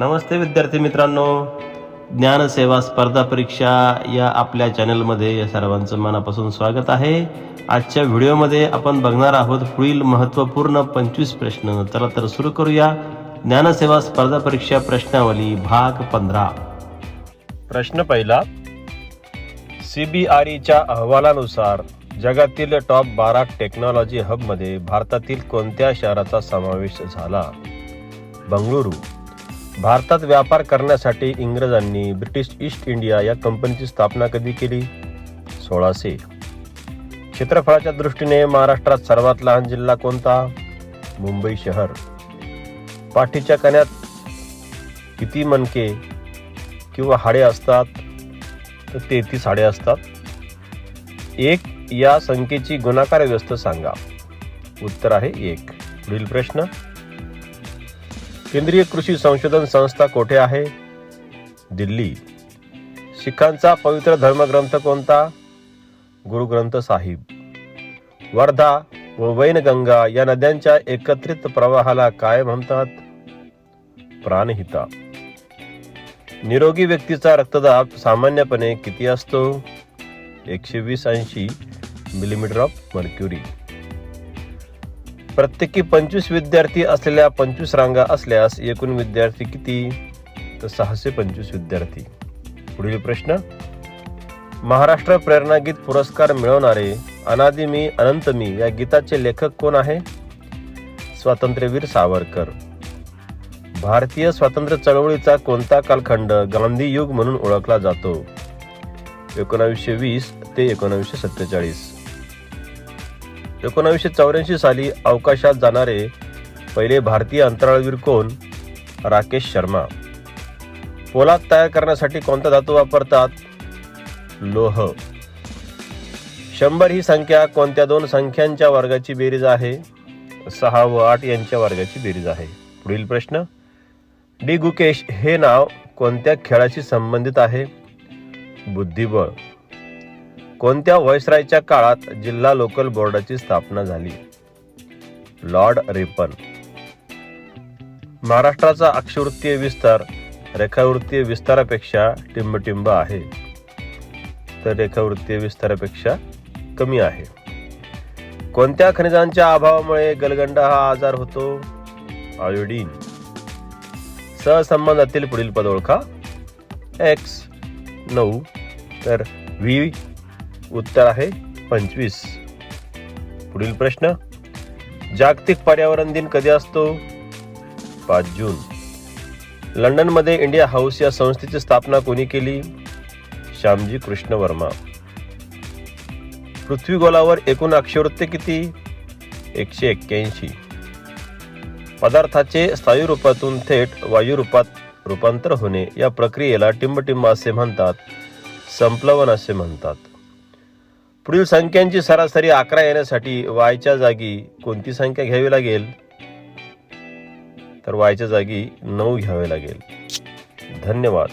नमस्ते विद्यार्थी मित्रांनो. ज्ञानसेवा स्पर्धा परीक्षा या आपल्या चॅनलमध्ये या सर्वांचं मनापासून स्वागत आहे. आजच्या व्हिडिओमध्ये आपण बघणार आहोत पुढील महत्त्वपूर्ण पंचवीस प्रश्न. चला तर सुरू करूया. ज्ञानसेवा स्पर्धा परीक्षा प्रश्नावली भाग पंधरा. प्रश्न पहिला. सीबीआरईच्या अहवालानुसार जगातील टॉप बारा टेक्नॉलॉजी हबमध्ये भारतातील कोणत्या शहराचा समावेश झाला? बंगळुरू भारतात व्यापार करण्यासाठी इंग्रजांनी ब्रिटिश ईस्ट इंडिया या कंपनीची स्थापना कधी केली? सोळाशे. क्षेत्रफळाच्या दृष्टीने महाराष्ट्रात सर्वात लहान जिल्हा कोणता? मुंबई शहर. पाठीच्या कण्यात किती मणके किंवा हाडे असतात? तर तेहतीस हाडे असतात. एक या संख्येची गुणाकार व्यवस्था सांगा. उत्तर आहे एक. पुढील प्रश्न. केंद्रीय कृषी संशोधन संस्था कोठे आहे? दिल्ली. शिखांचा पवित्र धर्मग्रंथ कोणता? गुरुग्रंथ साहिब. वर्धा व वैनगंगा या नद्यांच्या एकत्रित प्रवाहाला काय म्हणतात? प्राणहिता. निरोगी व्यक्तीचा रक्तदाब सामान्यपणे किती असतो? एकशे वीस ऐंशी मिलीमीटर ऑफ मर्क्युरी. प्रत्येकी पंचवीस विद्यार्थी असलेल्या पंचवीस रांगा असल्यास एकूण विद्यार्थी किती? तर सहाशे पंचवीस विद्यार्थी. पुढील प्रश्न. महाराष्ट्र प्रेरणा गीत पुरस्कार मिळवणारे अनादि मी अनंत मी या गीताचे लेखक कोण आहे? स्वातंत्र्यवीर सावरकर. भारतीय स्वातंत्र्य चळवळीचा कोणता कालखंड गांधी युग म्हणून ओळखला जातो? एकोणावीसशे वीस ते एकोणावीसशे सत्तेचाळीस. एकोणावीसशे चौऱ्याऐंशी साली अवकाशात जाणारे पहिले भारतीय अंतराळवीर कोण? राकेश शर्मा. पोलाद तयार करण्यासाठी कोणता धातू वापरतात? लोह. शंभर ही संख्या कोणत्या दोन संख्यांच्या वर्गाची बेरीज आहे? सहा व आठ यांच्या वर्गाची बेरीज आहे. पुढील प्रश्न. डी. गुकेश हे नाव कोणत्या खेळाशी संबंधित आहे? बुद्धिबळ. कोणत्या व्हॉइसरायच्या काळात जिल्हा लोकल बोर्डाची स्थापना झाली? Lord Ripon. महाराष्ट्राचा अक्षवृत्तीय विस्तार रेखावृत्तीय विस्तारापेक्षा टिंबटिंब आहे. तर रेखावृत्तीय विस्तारापेक्षा कमी आहे. कोणत्या खनिजांच्या अभावामुळे गलगंडा हा आजार होतो? आयोडीन. सहसंबंधातील पुढील पद ओळखा एक्स. नऊ. तर व्ही. उत्तर आहे पंचवीस. पुढील प्रश्न. जागतिक पर्यावरण दिन कधी असतो? पाच जून. लंडनमध्ये इंडिया हाऊस या संस्थेची स्थापना कोणी केली? श्यामजी कृष्ण वर्मा. पृथ्वी गोलावर एकूण अक्षवृत्ते किती? एकशे एक्क्याऐंशी. पदार्थाचे स्थायू रूपातून थेट वायू रूपात रूपांतर होणे या प्रक्रियेला टिंबटिंब असे म्हणतात संप्लवन असे म्हणतात. पुढील संख्यांची सरासरी अकरा येण्यासाठी वायच्या जागी कोणती संख्या घ्यावी लागेल? तर वायच्या जागी नऊ घ्यावे लागेल. धन्यवाद.